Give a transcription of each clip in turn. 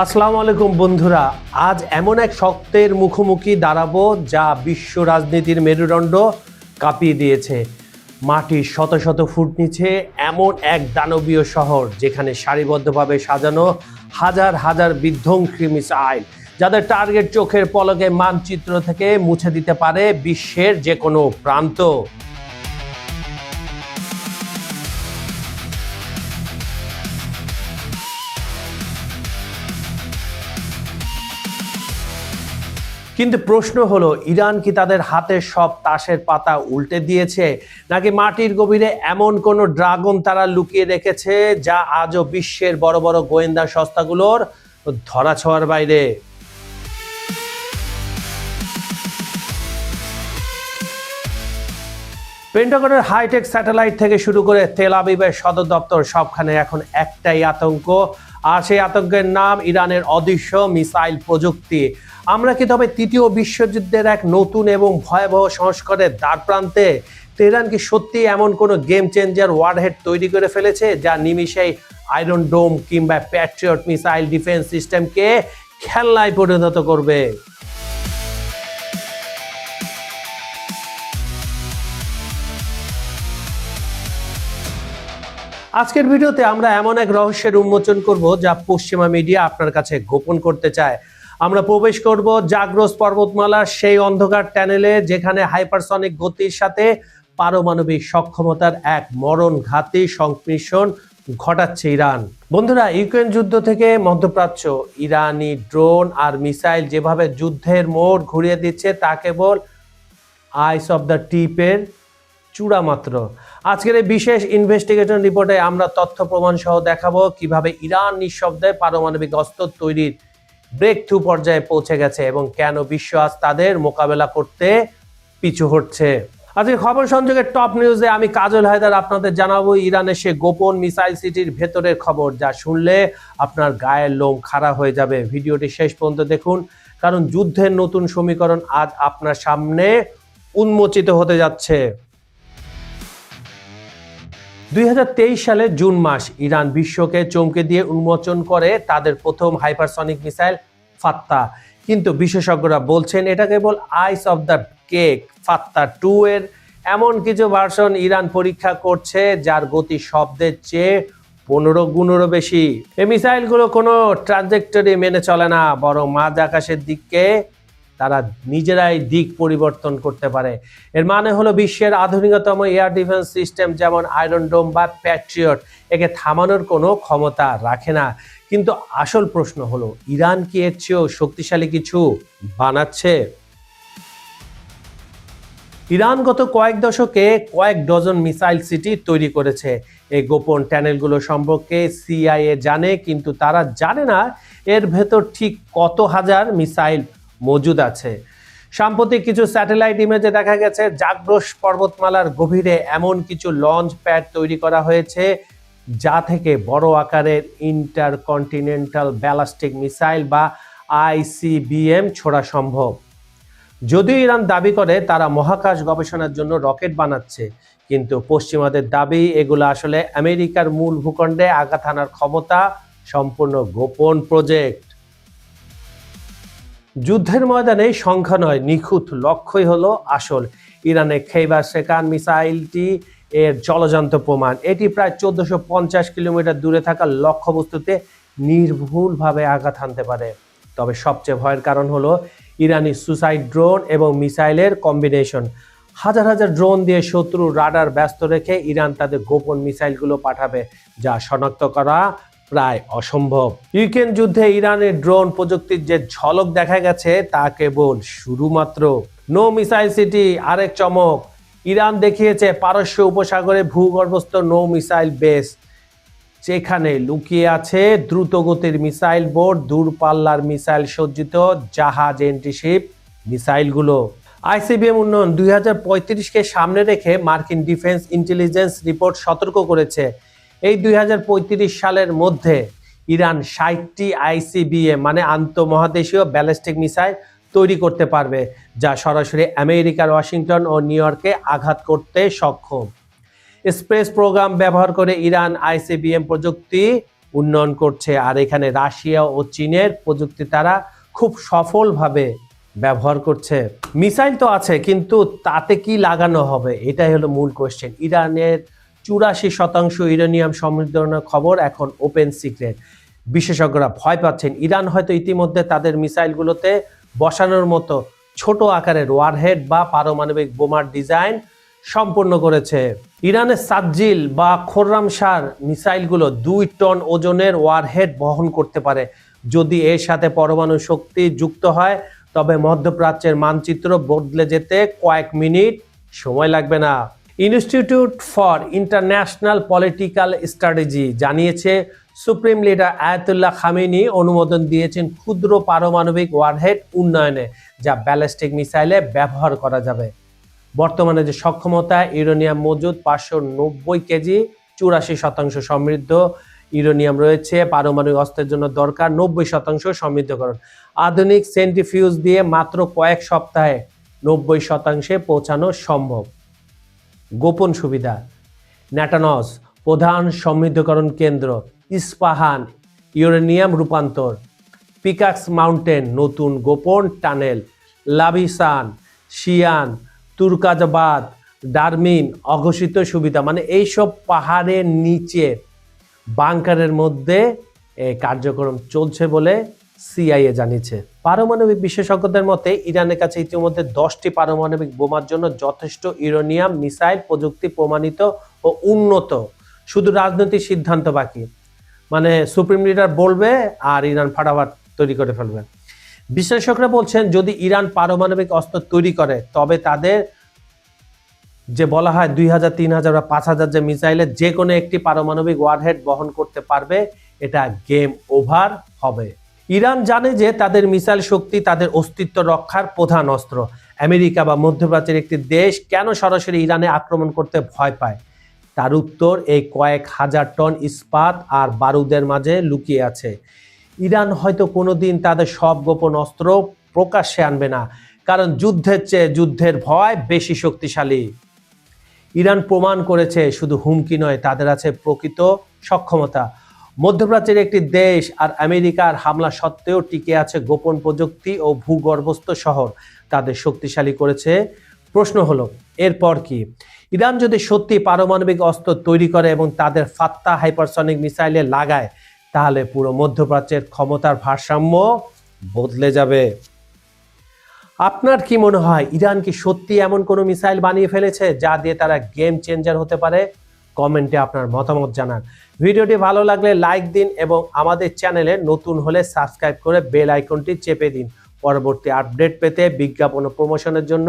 আসসালামু আলাইকুম বন্ধুরা, আজ এমন এক শক্তের মুখোমুখি দাঁড়াবো যা বিশ্ব রাজনীতির মেরুদণ্ড কাঁপিয়ে দিয়েছে। মাটির শত শত ফুট নিচে এমন এক দানবীয় শহর যেখানে সারিবদ্ধভাবে সাজানো হাজার হাজার বিধ্বংসী মিসাইল, যাদের টার্গেট চোখের পলকে মানচিত্র থেকে মুছে দিতে পারে বিশ্বের যে কোনো প্রান্ত। কিন্তু প্রশ্ন হলো, ইরান কি তাদের হাতের সব তাসের পাতা উল্টে দিয়েছে? নাকি মাটির গভীরে এমন কোন ড্রাগন তারা লুকিয়ে রেখেছে যা আজও বিশ্বের বড় বড় গোয়েন্দা সংস্থাগুলোর ধরাছোঁয়ার বাইরে? পেন্টাগনের হাইটেক স্যাটেলাইট থেকে শুরু করে তেল আবিবের সদর দপ্তর সবখানে এখন একটাই আতঙ্ক আর সেই আতঙ্কের নাম ইরানের অদৃশ্য মিসাইল প্রযুক্তি। আমরা কি তবে তৃতীয় বিশ্বযুদ্ধের এক নতুন এবং ভয়াবহ সংস্কারের দ্বার প্রান্তে? তেহরান কি সত্যি এমন কোনো গেম চেঞ্জার ওয়ারহেড তৈরি করে ফেলেছে, যা নিমিষেই আয়রন ডোম কিংবা প্যাট্রিয়ট মিসাইল ডিফেন্স সিস্টেমকে খেলনায় পরিণত করবে? আজকের ভিডিওতে আমরা এমন এক রহস্যের উন্মোচন করব যা পশ্চিমা মিডিয়া আপনার কাছে গোপন করতে চায়। আমরা প্রবেশ করব জাগ্রস পর্বতমালার সেই অন্ধকার ট্যানেলে যেখানে হাইপারসনিক গতির সাথে পারমাণবিক সক্ষমতার এক মরণ ঘাতী সংমিশ্রণ ঘটাচ্ছে ইরান। বন্ধুরা, ইউক্রেন যুদ্ধ থেকে মধ্যপ্রাচ্য, ইরানি ড্রোন আর মিসাইল যেভাবে যুদ্ধের মোড় ঘুরিয়ে দিচ্ছে, তা কেবল আইস অফ দ্য টিপের চূড়া মাত্র আজকের এই বিশেষ ইনভেস্টিগেশন রিপোর্টে আমরা তথ্য প্রমাণ সহ দেখাবো কীভাবে ইরান নিঃশব্দে পারমাণবিক অস্ত্র তৈরির ব্রেক থ্রু পর্যায়ে পৌঁছে গেছে এবং কেন বিশ্ব আজ তাদের মোকাবেলা করতে পিছু হচ্ছে আজকে খবর সংযোগের টপ নিউজে আমি কাজল হায়দার আপনাদের জানাব ইরানের সে গোপন মিসাইল সিটির ভেতরের খবর যা শুনলে আপনার গায়ের লোম খাড়া হয়ে যাবে। ভিডিওটি শেষ পর্যন্ত দেখুন, কারণ যুদ্ধের নতুন সমীকরণ আজ আপনার সামনে উন্মোচিত হতে যাচ্ছে। দু হাজার তেইশ সালে জুন মাস ইরান বিশ্বকে চমকে দিয়ে উন্মোচন করে তাদের প্রথম হাইপারসনিক মিসাইল ফাত্তা। কিন্তু বিশেষজ্ঞরা বলছেন এটা কেবল ice of the cake Fattah two এর এমন কিছু ভার্সন ইরান পরীক্ষা করছে যার গতি শব্দের চেয়ে পনেরো গুণেরও বেশি। এই মিসাইলগুলো কোনো ট্রানজেক্টরি মেনে চলে না, বরং মাঝ আকাশের দিকে তারা নিজেরাই দিক পরিবর্তন করতে পারে। এর মানে হলো বিশ্বের আধুনিকতম এয়ার ডিফেন্স সিস্টেম যেমন আয়রন ডোম বা প্যাট্রিয়ট, একে থামানোর কোনো ক্ষমতা রাখে না। কিন্তু আসল প্রশ্ন হলো, ইরান কি এর চেয়েও শক্তিশালী কিছু বানাচ্ছে? ইরান গত কয়েক দশকে কয়েক ডজন মিসাইল সিটি তৈরি করেছে। এই গোপন ট্যানেলগুলো সম্পর্কে সিআইএ জানে, কিন্তু তারা জানে না এর ভেতর ঠিক কত হাজার মিসাইল মজুদ আছে। সাম্প্রতিক কিছু স্যাটেলাইট ইমেজে দেখা গেছে, জাগ্রস পর্বতমালার গভীরে এমন কিছু লঞ্চ প্যাড তৈরি করা হয়েছে, যা থেকে বড় আকারের ইন্টারকন্টিনেন্টাল ব্যালাস্টিক মিসাইল বা আইসিবিএম ছোড়া সম্ভব। যদিও ইরান দাবি করে, তারা মহাকাশ গবেষণার জন্য রকেট বানাচ্ছে, কিন্তু পশ্চিমাদের দাবি, এগুলো আসলে আমেরিকার মূল ভূখণ্ডে আঘাত হানার ক্ষমতা সম্পূর্ণ গোপন প্রজেক্ট। যুদ্ধের ময়দানে সংখ্যা নয়, নিখুঁত লক্ষ্যই হলো আসল। ইরানের খেইবার সেকান মিসাইলটি এর জলজান্ত প্রমাণ। এটি প্রায় চোদ্দশো পঞ্চাশ কিলোমিটার দূরে থাকা লক্ষ্যবস্তুতে নির্ভুলভাবে আঘাত হানতে পারে। তবে সবচেয়ে ভয়ের কারণ হলো ইরানি সুসাইড ড্রোন এবং মিসাইলের কম্বিনেশন। হাজার হাজার ড্রোন দিয়ে শত্রু রাডার ব্যস্ত রেখে ইরান তাদের গোপন মিসাইলগুলো পাঠাবে, যা শনাক্ত করা প্রায় অসম্ভব। ইউক্রেন যুদ্ধে ইরানের ড্রোন প্রযুক্তির যে ঝলক দেখা গেছে, তা কেবল শুরু মাত্র নো মিসাইল সিটি, আরেক চমক, ইরান দেখিয়েছে পারস্য উপসাগরে ভূগর্ভস্থ নো মিসাইল বেস, যেখানে লুকিয়ে আছে দ্রুতগতির মিসাইল বোর্ড দূরপাল্লার মিসাইল সজ্জিত জাহাজ এন্ট্রিশিপ মিসাইলগুলো। আইসিবিএম উন্নয়ন দুই হাজার পঁয়ত্রিশকে সামনে রেখে মার্কিন ডিফেন্স ইন্টেলিজেন্স রিপোর্ট সতর্ক করেছে। এই দুই হাজার পঁয়ত্রিশ সালের মধ্যে ইরান ষাটটি আইসিবিএ মানে আন্তঃমহাদেশীয় ব্যালিস্টিক মিসাইল তৈরি করতে পারবে, যা সরাসরি আমেরিকার ওয়াশিংটন ও নিউ ইয়র্কে আঘাত করতে সক্ষম। স্পেস প্রোগ্রাম ব্যবহার করে ইরান আইসিবিএম প্রযুক্তি উন্নয়ন করছে, আর এখানে রাশিয়া ও চীনের প্রযুক্তি তারা খুব সফলভাবে ব্যবহার করছে। মিসাইল তো আছে, কিন্তু তাতে কি লাগানো হবে? এটাই হলো মূল কোশ্চেন ইরানের চুরাশি শতাংশ ইউরেনিয়াম সমৃদ্ধনের খবর এখন ওপেন সিক্রেট। বিশেষজ্ঞরা ভয় পাচ্ছেন, ইরান হয়তো ইতিমধ্যে তাদের মিসাইলগুলোতে বসানোর মতো ছোট আকারের ওয়ারহেড বা পারমাণবিক বোমার ডিজাইন সম্পন্ন করেছে। ইরানের সাজ্জিল বা খোররামশার মিসাইলগুলো দুই টন ওজনের ওয়ারহেড বহন করতে পারে। যদি এর সাথে পরমাণু শক্তি যুক্ত হয়, তবে মধ্যপ্রাচ্যের মানচিত্র বদলে যেতে কয়েক মিনিট সময় লাগবে না। Institute for International Political Strategy জানিয়েছে সুপ্রিম লিডার আয়াতুল্লাহ খামেনি অনুমোদন দিয়েছেন ক্ষুদ্র পারমাণবিক ওয়ারহেড উন্নয়নে, যা ব্যালিস্টিক মিসাইলে ব্যবহার করা যাবে। বর্তমানে যে সক্ষমতা, ইউরোনিয়াম মজুদ পাঁচশো নব্বই কেজি, চুরাশি শতাংশ সমৃদ্ধ। ইউরেনিয়াম রয়েছে, পারমাণবিক অস্ত্রের জন্য দরকার নব্বই শতাংশ সমৃদ্ধকরণ। আধুনিক সেন্ট্রিফিউজ দিয়ে মাত্র কয়েক সপ্তাহে নব্বই শতাংশে পৌঁছানো সম্ভব। গোপন সুবিধা। ন্যাটানস প্রধান সমৃদ্ধকরণ কেন্দ্র, ইস্পাহান, ইউরেনিয়াম রূপান্তর, পিকাক্স মাউন্টেন, নতুন গোপন টানেল, লাভিসান, শিয়ান, তুর্কাজাবাদ, ডারমিন অঘোষিত সুবিধা। মানে এইসব পাহাড়ের নিচে, বাংকারের মধ্যে কার্যক্রম চলছে বলে সিআইএ জানিয়েছে। পারমাণবিক বিশেষজ্ঞদের মতে, ইরানের কাছে ইতিমধ্যে দশটি পারমাণবিক বোমার জন্য যথেষ্ট ইউরেনিয়াম, মিসাইল প্রযুক্তি প্রমাণিত ও উন্নত। শুধু রাজনৈতিক সিদ্ধান্ত বাকি। মানে সুপ্রিম লিডার বলবে আর ইরান ফাটাফাট তৈরি করে ফেলবে। বিশ্লেষকরা বলছেন, যদি ইরান পারমাণবিক অস্ত্র তৈরি করে, তবে তাদের যে বলা হয় দুই হাজার, তিন হাজার বা পাঁচ হাজার যে মিসাইলের যে কোনো একটি পারমাণবিক ওয়ারহেড বহন করতে পারবে, এটা গেম ওভার হবে। ইরান জানে যে তাদের মিসাইল শক্তি তাদের অস্তিত্ব রক্ষার প্রধান অস্ত্র। আমেরিকা বা মধ্যপ্রাচ্যের একটি দেশ কেন সরাসরি ইরানে আক্রমণ করতে ভয় পায়? তার উত্তর, এই কয়েক হাজার টন ইস্পাত আর বারুদের মাঝে লুকিয়ে আছে। ইরান হয়তো কোনোদিন তাদের সব গোপন অস্ত্র প্রকাশ্যে আনবে না, কারণ যুদ্ধের চেয়ে যুদ্ধের ভয় বেশি শক্তিশালী। ইরান প্রমাণ করেছে, শুধু হুমকি নয়, তাদের আছে প্রকৃত সক্ষমতা। মধ্যপ্রাচ্যের একটি দেশ আর আমেরিকার হামলা সত্ত্বেও টিকে আছে গোপন প্রযুক্তি ও ভূগর্ভস্থ শহর। তাদের শক্তিশালী করেছে। প্রশ্ন হলো, এরপর কি? ইরান যদি সত্যি পারমাণবিক অস্ত্র তৈরি করে এবং তাদের ফাত্তা হাইপারসনিক মিসাইলে লাগায়, তাহলে পুরো মধ্যপ্রাচ্যের ক্ষমতার ভারসাম্য বদলে যাবে। আপনার কি মনে হয়, ইরান কি সত্যি এমন কোনো মিসাইল বানিয়ে ফেলেছে, যা দিয়ে তারা গেম চেঞ্জার হতে পারে? কমেন্টে আপনার মতামত জানান। ভিডিওটি ভালো লাগলে লাইক দিন এবং আমাদের চ্যানেলে নতুন হলে সাবস্ক্রাইব করে বেল আইকনটি চেপে দিন। পরবর্তী আপডেট পেতে বিজ্ঞাপন ও প্রমোশনের জন্য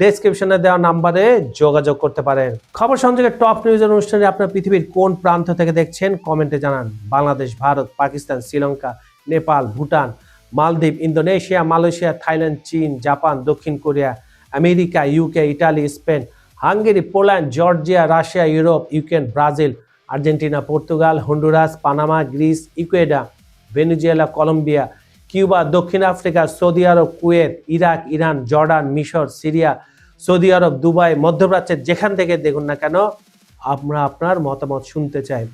ডেসক্রিপশনে দেওয়া নাম্বারে যোগাযোগ করতে পারেন। খবর সংযোগের টপ নিউজের অনুষ্ঠানে আপনার পৃথিবীর কোন প্রান্ত থেকে দেখছেন কমেন্টে জানান। Bangladesh, Bharat, Pakistan, Sri Lanka, Nepal, Bhutan, Maldives, Indonesia, Malaysia, Thailand, চীন, জাপান, দক্ষিণ Korea, America, UK, Italy, Spain, Hungary, Poland, Georgia, Russia, Europe, Ukraine, Brazil Argentina, Portugal, Honduras, Panama, Greece Ecuador Venezuela, Colombia, Cuba, দক্ষিণ Africa, Saudi Arab, Kuwait, Iraq, Iran, Jordan, মিশর, Syria, Saudi Arab, Dubai, মধ্যপ্রাচ্যের যেখান থেকে দেখুন না কেন, আমরা আপনার মতামত শুনতে চাই।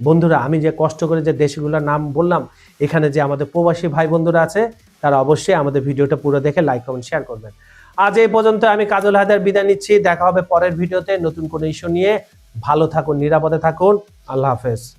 বন্ধুরা, আমি যে কষ্ট করে যে দেশগুলোর নাম বললাম, এখানে যে আমাদের প্রবাসী ভাই বন্ধুরা আছে, তারা অবশ্যই আমাদের ভিডিওটা পুরো দেখে লাইক কমেন্ট শেয়ার করবেন। আজ এই পর্যন্ত আমি কাজল হায়দার বিদায় নিচ্ছি। দেখা হবে পরের ভিডিওতে নতুন কোনো ইস্যু নিয়ে। ভালো থাকুন নিরাপদে থাকুন। আল্লাহ হাফেজ।